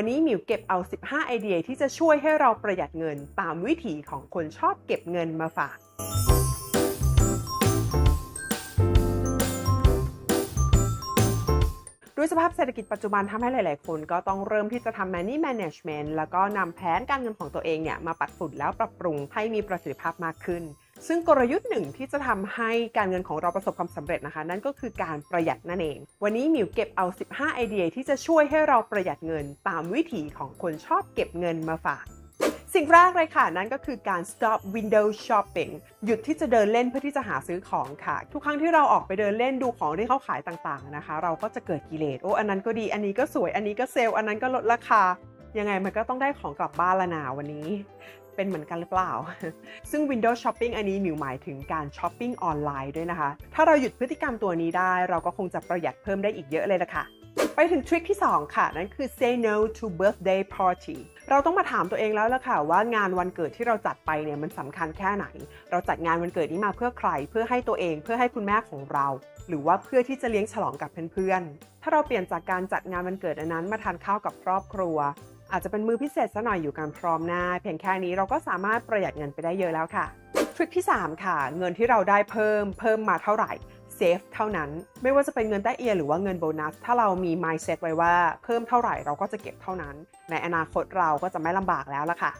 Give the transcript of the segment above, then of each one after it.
วันนี้มิวเก็บเอา 15 ไอเดียที่จะช่วยให้เราประหยัดเงินตามวิถีของคนชอบเก็บเงินมาฝาก ด้วยสภาพเศรษฐกิจปัจจุบันทำให้หลาย ๆ คนก็ต้องเริ่มที่จะทำ money management แล้วก็นำแผนการเงินของตัวเองเนี่ยมาปัดฝุ่นแล้วปรับปรุงให้มีประสิทธิภาพมากขึ้น ซึ่งกลยุทธ์หนึ่งที่จะทำให้การเงินของเราประสบความสำเร็จนะคะ นั่นก็คือการประหยัดนั่นเอง วันนี้หมิวเก็บเอา 15 ไอเดียที่จะช่วยให้เราประหยัดเงินตามวิถีของคนชอบเก็บเงินมาฝาก สิ่งแรกเลยค่ะ นั่นก็คือการ stop window shopping หยุดที่จะเดินเล่นเพื่อที่จะหาซื้อของค่ะ ทุกครั้งที่เราออกไปเดินเล่นดูของที่เขาขายต่างๆนะคะ เราก็จะเกิดกิเลสโอ้อันนั้นก็ดีอันนี้ก็สวยอันนี้ก็เซลล์อันนั้นก็ลดราคายังไงมันก็ต้องได้ของกลับบ้านละนาวันนี้ เป็นเหมือนกันหรือเปล่า ซึ่ง Window Shopping อันนี้มิวหมายถึงการช้อปปิ้งออนไลน์ด้วยนะคะ ถ้าเราหยุดพฤติกรรมตัวนี้ได้ เราก็คงจะประหยัดเพิ่มได้อีกเยอะเลยละค่ะไปถึงทริคที่ 2 ค่ะ นั่นคือ say no to birthday party เราต้องมาถามตัวเองแล้วล่ะค่ะ ว่างานวันเกิดที่เราจัดไปเนี่ยมันสำคัญแค่ไหน เราจัดงานวันเกิดนี้มาเพื่อใคร เพื่อให้ตัวเองเพื่อให้คุณแม่ของเรา หรือว่าเพื่อที่จะเลี้ยงฉลองกับเพื่อนๆถ้าเราเปลี่ยนจากการจัดงานวันเกิดอันนั้นมาทานข้าวกับครอบครัว อาจจะเป็นมือพิเศษซะหน่อยอยู่กันพร้อมหน้า เพียงแค่นี้เราก็สามารถประหยัดเงินไปได้เยอะแล้วค่ะทริคที่ 3 ค่ะ เงินที่เราได้เพิ่มเพิ่มมาเท่าไหร่เซฟเท่านั้นไม่ว่าจะเป็นเงินแต้เอียหรือว่าเงินโบนัส ถ้าเรามี mindset ไว้ว่าเพิ่มเท่าไหร่เราก็จะเก็บเท่านั้น ในอนาคตเราก็จะไม่ลำบากแล้วล่ะค่ะ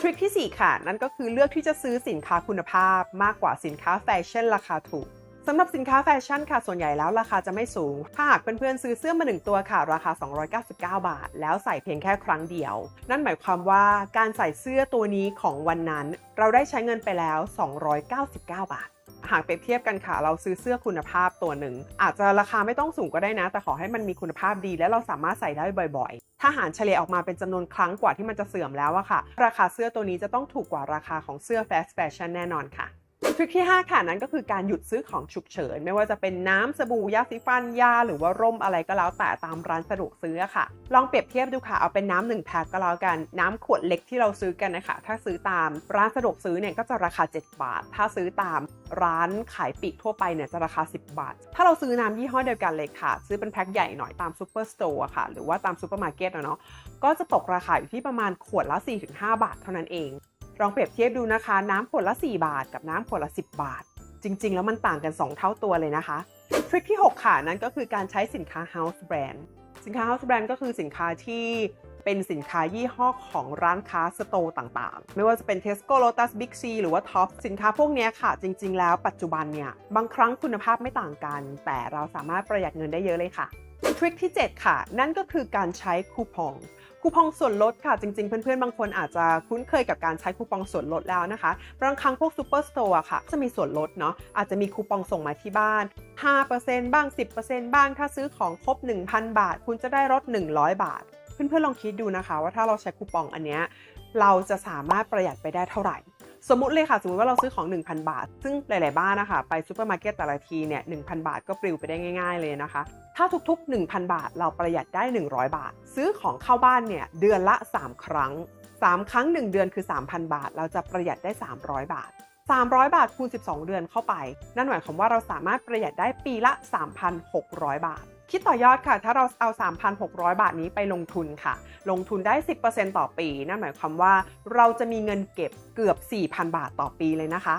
ทริคที่ 4 ค่ะ นั่นก็คือเลือกที่จะซื้อสินค้าคุณภาพมากกว่าสินค้าแฟชั่นราคาถูก สำหรับสินค้าแฟชั่นค่ะ ส่วนใหญ่แล้วราคาจะไม่สูง ถ้าหากเพื่อนๆซื้อเสื้อมาหนึ่งตัวค่ะ ราคา 299 บาท แล้วใส่เพียงแค่ครั้งเดียว นั่นหมายความว่าการใส่เสื้อตัวนี้ของวันนั้น เราได้ใช้เงินไปแล้ว 299 บาทหากเปรียบเทียบกันค่ะ เราซื้อเสื้อคุณภาพตัวหนึ่ง อาจจะราคาไม่ต้องสูงก็ได้นะ แต่ขอให้มันมีคุณภาพดี และเราสามารถใส่ได้บ่อยๆ ถ้าหารเฉลี่ยออกมาเป็นจำนวนครั้งกว่าที่มันจะเสื่อมแล้วอะค่ะ ราคาเสื้อตัวนี้จะต้องถูกกว่าราคาของเสื้อ fast fashion แน่นอนค่ะ ทริคที่ 5 ค่ะนั่นก็คือการหยุดซื้อของฉุกเฉิน ไม่ว่าจะเป็นน้ำสบู่ยาสีฟันยา หรือว่าร่มอะไรก็แล้วแต่ตามร้านสะดวกซื้อค่ะ ลองเปรียบเทียบดูค่ะเอาเป็นน้ำหนึ่งแพ็คก็แล้วกันน้ำขวดเล็กที่เราซื้อกันนะคะถ้าซื้อตามร้านสะดวกซื้อเนี่ยก็จะราคา 7 บาท ถ้าซื้อตามร้านขายปลีกทั่วไปเนี่ยจะราคา 10 บาท ถ้าเราซื้อน้ำยี่ห้อเดียวกันเลยค่ะ ซื้อเป็นแพ็คใหญ่หน่อยตามซูเปอร์สโตร์ค่ะ หรือว่าตามซูเปอร์มาร์เก็ตอะเนาะก็จะตกราคาอยู่ที่ประมาณขวดละ 4-5 บาทเท่านั้นเอง ลองเปรียบเทียบดูนะคะ น้ำขวดละ 4 บาท กับน้ำขวดละ 10 บาท จริง ๆ แล้วมันต่างกัน 2 เท่าตัวเลยนะคะ ทริคที่ 6 ค่ะนั่นก็คือการใช้สินค้า house brand สินค้า house brand ก็คือสินค้าที่เป็นสินค้ายี่ห้อของร้านค้าสโตร์ต่างๆ ไม่ว่าจะเป็น Tesco Lotus Big C หรือว่า Top สินค้าพวกนี้ค่ะ จริง ๆ แล้วปัจจุบันเนี่ย บางครั้งคุณภาพไม่ต่างกัน แต่เราสามารถประหยัดเงินได้เยอะเลยค่ะ ทริคที่ 7 ค่ะ นั่นก็คือการใช้คูปอง คูปองส่วนลดค่ะ จริงๆ เพื่อนๆ บางคนอาจจะคุ้นเคยกับการใช้คูปองส่วนลดแล้วนะคะบางครั้งพวกซูเปอร์สโตร์ค่ะ จะมีส่วนลดเนาะอาจจะมีคูปองส่งมาที่บ้าน 5%บ้าง 10%บ้างถ้าซื้อของครบ 1,000 บาท คุณจะได้ลด100 บาท เพื่อนๆ ลองคิดดูนะคะ ว่าถ้าเราใช้คูปองอันเนี้ยเราจะสามารถประหยัดไปได้เท่าไหร่ สมมติเลยค่ะ สมมติว่าเราซื้อของ 1,000 บาท ซึ่งหลาย ๆ บ้านนะคะไปซูเปอร์มาร์เก็ตแต่ละทีเนี่ย1,000 บาทก็ปลิวไปได้ง่าย ๆ เลยนะคะ ถ้าทุก ๆ 1,000 บาท เราประหยัดได้ 100 บาท ซื้อของเข้าบ้านเนี่ยเดือนละ 3 ครั้ง 3 ครั้ง 1 เดือนคือ 3,000 บาท เราจะประหยัดได้ 300 บาท 300 บาทคูณ 12 เดือนเข้าไป นั่นหมายความว่าเราสามารถประหยัดได้ปีละ 3,600 บาท คิดต่อยอดค่ะ ถ้าเราเอา 3,600 บาทนี้ไปลงทุนค่ะ ลงทุนได้ 10%ต่อปี นั่นหมายความว่าเราจะมีเงินเก็บเกือบ 4,000 บาทต่อปีเลยนะคะ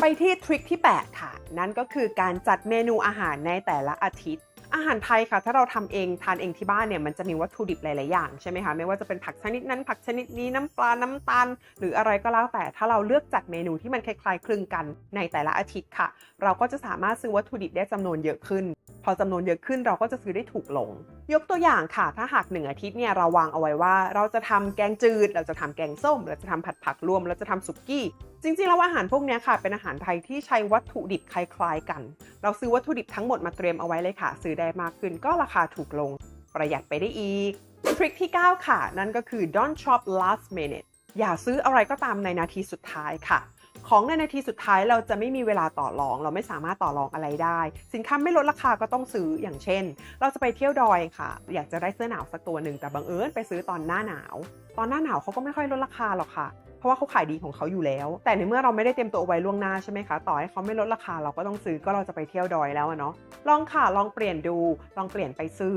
ไปที่ทริคที่ 8 ค่ะ นั่นก็คือการจัดเมนูอาหารในแต่ละอาทิตย์ อาหารไทยค่ะ ถ้าเราทำเองทานเองที่บ้านเนี่ยมันจะมีวัตถุดิบหลาย ๆ อย่างใช่ไหมคะไม่ว่าจะเป็นผักชนิดนั้น ผักชนิดนี้น้ำปลาน้ำตาล หรืออะไรก็แล้วแต่ถ้าเราเลือกจัดเมนูที่มันคล้ายๆคลึงกันในแต่ละอาทิตย์ค่ะ เราก็จะสามารถซื้อวัตถุดิบได้จำนวนเยอะขึ้น พอจำนวนเยอะขึ้นเราก็จะซื้อได้ถูกลง ยกตัวอย่างค่ะ ถ้าหากหนึ่งอาทิตย์เนี่ยเราวางเอาไว้ว่า เราจะทำแกงจืด เราจะทำแกงส้ม เราจะทำผัดผักรวม เราจะทำสุกี้ จริงๆแล้วอาหารพวกนี้ค่ะ เป็นอาหารไทยที่ใช้วัตถุดิบคล้ายๆกัน เราซื้อวัตถุดิบทั้งหมดมาเตรียมเอาไว้เลยค่ะ ซื้อได้มากขึ้นก็ราคาถูกลง ประหยัดไปได้อีก ทริคที่ 9 ค่ะ นั่นก็คือ don't shop last minute อย่าซื้ออะไรก็ตามในนาทีสุดท้ายค่ะ ของในนาทีสุดท้ายเราจะไม่มีเวลาต่อรอง เราไม่สามารถต่อรองอะไรได้ สินค้าไม่ลดราคาก็ต้องซื้ออย่างเช่น เราจะไปเที่ยวดอยค่ะ อยากจะได้เสื้อหนาวสักตัวหนึ่งแต่บังเอิญไปซื้อตอนหน้าหนาว ตอนหน้าหนาวเขาก็ไม่ค่อยลดราคาหรอกค่ะ เพราะว่าเขาขายดีของเขาอยู่แล้ว แต่ในเมื่อเราไม่ได้เตรียมตัวไว้ล่วงหน้าใช่ไหมคะ ต่อให้เขาไม่ลดราคาเราก็ต้องซื้อก็เราจะไปเที่ยวดอยแล้วเนาะ ลองค่ะ ลองเปลี่ยนดู ลองเปลี่ยนไปซื้อ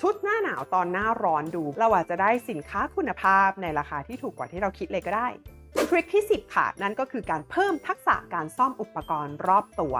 ชุดหน้าหนาวตอนหน้าร้อนดู เราอาจจะได้สินค้าคุณภาพในราคาที่ถูกกว่าที่เราคิดเลยก็ได้ทริคที่ 10 ค่ะ นั่นก็คือการเพิ่มทักษะการซ่อมอุปกรณ์รอบตัว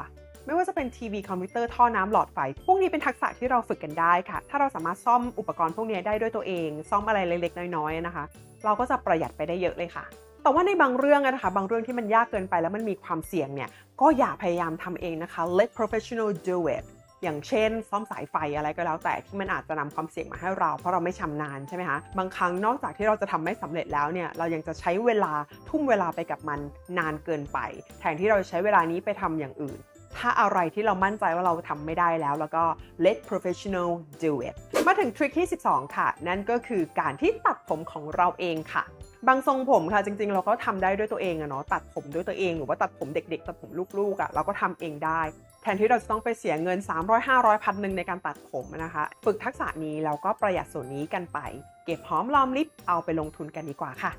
ไม่ว่าจะเป็นทีวีคอมพิวเตอร์ท่อน้ำหลอดไฟ พวกนี้เป็นทักษะที่เราฝึกกันได้ค่ะ ถ้าเราสามารถซ่อมอุปกรณ์พวกนี้ได้ด้วยตัวเอง ซ่อมอะไรเล็กๆ น้อยๆนะคะ เราก็จะประหยัดไปได้เยอะเลยค่ะ แต่ว่าในบางเรื่องนะคะ บางเรื่องที่มันยากเกินไปแล้วมันมีความเสี่ยงเนี่ย ก็อย่าพยายามทำเองนะคะ let professional do it อย่างเช่น ซ่อมสายไฟอะไรก็แล้วแต่ที่มันอาจจะนำความเสี่ยงมาให้เรา เพราะเราไม่ชำนาญใช่ไหมคะ บางครั้งนอกจากที่เราจะทำไม่สำเร็จแล้วเนี่ย เรายังจะใช้เวลาทุ่มเวลาไปกับมันนานเกินไป แทนที่เราจะใช้เวลานี้ไปทำอย่างอื่น ถ้าอะไรที่เรามั่นใจว่าเราทำไม่ได้แล้ว แล้วก็ let professional do it มาถึงทริคที่ 12 ค่ะ นั่นก็คือการที่ตัดผมของเราเองค่ะ บางทรงผมค่ะจริงๆ เราก็ทำได้ด้วยตัวเองอะเนาะตัดผมด้วยตัวเองหรือว่าตัดผมเด็ก ๆ ตัดผมลูกๆอะเราก็ทำเองได้ แทนที่เราจะต้องไปเสียเงิน 300 500พันหนึ่งในการตัดผมนะคะ ฝึกทักษะนี้แล้วก็ประหยัดส่วนนี้กันไป เก็บหอมรอมริบเอาไปลงทุนกันดีกว่าค่ะ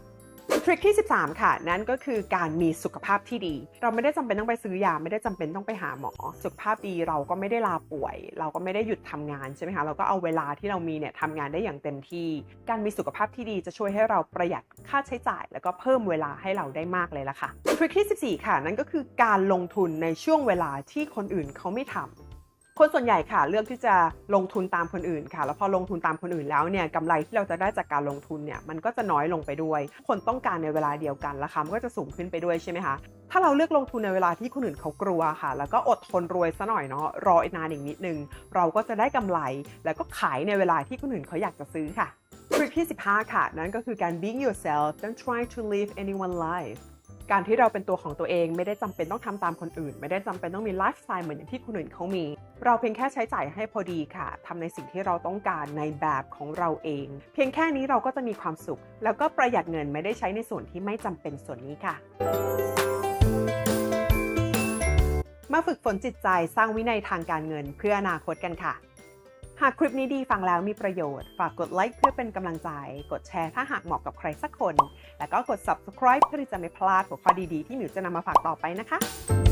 ทริคที่ 13 ค่ะ นั่นก็คือการมีสุขภาพที่ดี เราไม่ได้จำเป็นต้องไปซื้อยาไม่ได้จำเป็นต้องไปหาหมอ สุขภาพดีเราก็ไม่ได้ลาป่วย เราก็ไม่ได้หยุดทำงานใช่ไหมคะเราก็เอาเวลาที่เรามีเนี่ยทำงานได้อย่างเต็มที่ การมีสุขภาพที่ดีจะช่วยให้เราประหยัดค่าใช้จ่าย แล้วก็เพิ่มเวลาให้เราได้มากเลยละค่ะทริคที่ 14 ค่ะ นั่นก็คือการลงทุนในช่วงเวลาที่คนอื่นเขาไม่ทำ คนส่วนใหญ่ค่ะเลือกที่จะลงทุนตามคนอื่นค่ะ แล้วพอลงทุนตามคนอื่นแล้วเนี่ยกำไรที่เราจะได้จากการลงทุนเนี่ยมันก็จะน้อยลงไปด้วย คนต้องการในเวลาเดียวกันราคามันก็จะสูงขึ้นไปด้วยใช่ไหมคะถ้าเราเลือกลงทุนในเวลาที่คนอื่นเขากลัวค่ะ แล้วก็อดทนรวยซะหน่อยเนาะรออีกนานอีกนิดนึง เราก็จะได้กำไร แล้วก็ขายในเวลาที่คนอื่นเขาอยากจะซื้อค่ะทริคที่ 15 ค่ะ นั่นก็คือการ being yourself don't try to live anyone life การที่เราเป็นตัวของตัวเองไม่ได้จำเป็นต้องทำตามคนอื่น ไม่ได้จำเป็นต้องมีไลฟ์สไตล์เหมือนอย่างที่คนอื่นเขามี เราเพียงแค่ใช้จ่ายให้พอดีค่ะทำในสิ่งที่เราต้องการในแบบของเราเอง เพียงแค่นี้เราก็จะมีความสุข แล้วก็ประหยัดเงินไม่ได้ใช้ในส่วนที่ไม่จำเป็นส่วนนี้ค่ะมาฝึกฝนจิตใจสร้างวินัยทางการเงินเพื่ออนาคตกันค่ะ หากคลิปนี้ดีฟังแล้วมีประโยชน์ ฝากกดไลค์เพื่อเป็นกำลังใจ กดแชร์ถ้าหากเหมาะกับใครสักคน แล้วก็กด subscribe เพื่อที่จะไม่พลาดหัวข้อดีๆ ที่หมิวจะนำมาฝากต่อไปนะคะ